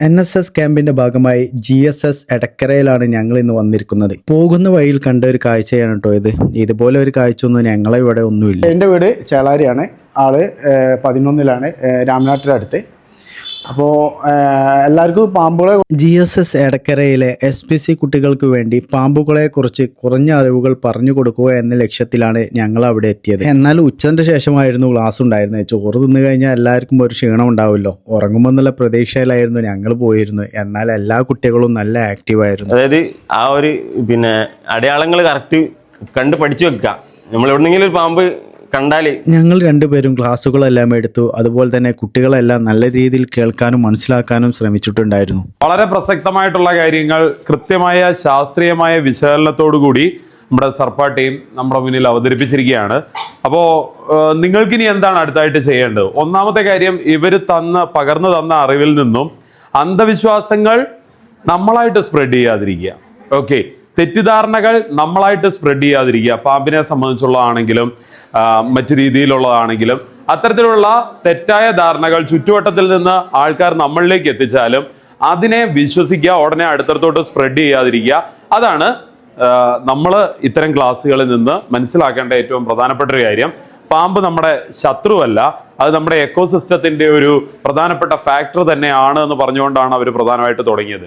N S S ക്യാമ്പിന്റെ ഭാഗമായി G S S എടക്കരയിലാണ് ഞങ്ങൾ ഇന്ന് വന്നിരിക്കുന്നത്. പോകുന്ന വഴിയിൽ കണ്ട ഒരു കാഴ്ചയാണ് കേട്ടോ ഇത്. ഇതുപോലെ ഒരു കാഴ്ച ഒന്നും ഞങ്ങളെ ഇവിടെ ഒന്നുമില്ല. എന്റെ വീട് ചേളാരിയാണ്. ആൾ പതിനൊന്നിലാണ്. അടുത്ത്. അപ്പോൾ എല്ലാവർക്കും പാമ്പുകളെ ജി എസ് എസ് എടക്കരയിലെ എസ് പി സി കുട്ടികൾക്ക് വേണ്ടി പാമ്പുകളെ കുറിച്ച് കുറഞ്ഞ അറിവുകൾ പറഞ്ഞു കൊടുക്കുക എന്ന ലക്ഷ്യത്തിലാണ് ഞങ്ങൾ അവിടെ എത്തിയത്. എന്നാൽ ഉച്ചതിന്റെ ശേഷമായിരുന്നു ക്ലാസ് ഉണ്ടായിരുന്നത്. ചോറ് തിന്നു കഴിഞ്ഞാൽ എല്ലാവർക്കും ഒരു ക്ഷീണം ഉണ്ടാവുമല്ലോ. ഉറങ്ങുമ്പോൾ എന്നുള്ള പ്രതീക്ഷയിലായിരുന്നു ഞങ്ങൾ പോയിരുന്നത്. എന്നാൽ എല്ലാ കുട്ടികളും നല്ല ആക്റ്റീവായിരുന്നു അതായത് ആ ഒരു പിന്നെ അടയാളങ്ങൾ കറക്റ്റ് കണ്ട് പഠിച്ചു വെക്കുക. നമ്മൾ എവിടെന്നെങ്കിലും ഒരു പാമ്പ് കണ്ടാൽ ഞങ്ങൾ രണ്ടുപേരും ക്ലാസ്സുകളെല്ലാം എടുത്തു. അതുപോലെ തന്നെ കുട്ടികളെല്ലാം നല്ല രീതിയിൽ കേൾക്കാനും മനസ്സിലാക്കാനും ശ്രമിച്ചിട്ടുണ്ടായിരുന്നു. വളരെ പ്രസക്തമായിട്ടുള്ള കാര്യങ്ങൾ കൃത്യമായ ശാസ്ത്രീയമായ വിശകലനത്തോടു കൂടി നമ്മുടെ സർപ്പ ടീം നമ്മുടെ മുന്നിൽ അവതരിപ്പിച്ചിരിക്കുകയാണ്. അപ്പോൾ നിങ്ങൾക്കിനി എന്താണ് അടുത്തായിട്ട് ചെയ്യേണ്ടത്? ഒന്നാമത്തെ കാര്യം ഇവർ തന്ന പകർന്നു തന്ന അറിവിൽ നിന്നും അന്ധവിശ്വാസങ്ങൾ നമ്മളായിട്ട് സ്പ്രെഡ് ചെയ്യാതിരിക്കുക. ഓക്കെ തെറ്റിദ്ധാരണകൾ നമ്മളായിട്ട് സ്പ്രെഡ് ചെയ്യാതിരിക്കുക. പാമ്പിനെ സംബന്ധിച്ചുള്ളതാണെങ്കിലും മറ്റു രീതിയിലുള്ളതാണെങ്കിലും അത്തരത്തിലുള്ള തെറ്റായ ധാരണകൾ ചുറ്റുവട്ടത്തിൽ നിന്ന് ആൾക്കാർ നമ്മളിലേക്ക് എത്തിച്ചാലും അതിനെ വിശ്വസിക്കുക ഉടനെ അടുത്തടുത്തോട്ട് സ്പ്രെഡ് ചെയ്യാതിരിക്കുക. അതാണ് നമ്മൾ ഇത്തരം ക്ലാസ്സുകളിൽ നിന്ന് മനസ്സിലാക്കേണ്ട ഏറ്റവും പ്രധാനപ്പെട്ട ഒരു കാര്യം. പാമ്പ് നമ്മുടെ ശത്രുവല്ല അത് നമ്മുടെ എക്കോസിസ്റ്റത്തിന്റെ ഒരു പ്രധാനപ്പെട്ട ഫാക്ടർ തന്നെയാണ് എന്ന് പറഞ്ഞുകൊണ്ടാണ് അവർ പ്രധാനമായിട്ട് തുടങ്ങിയത്.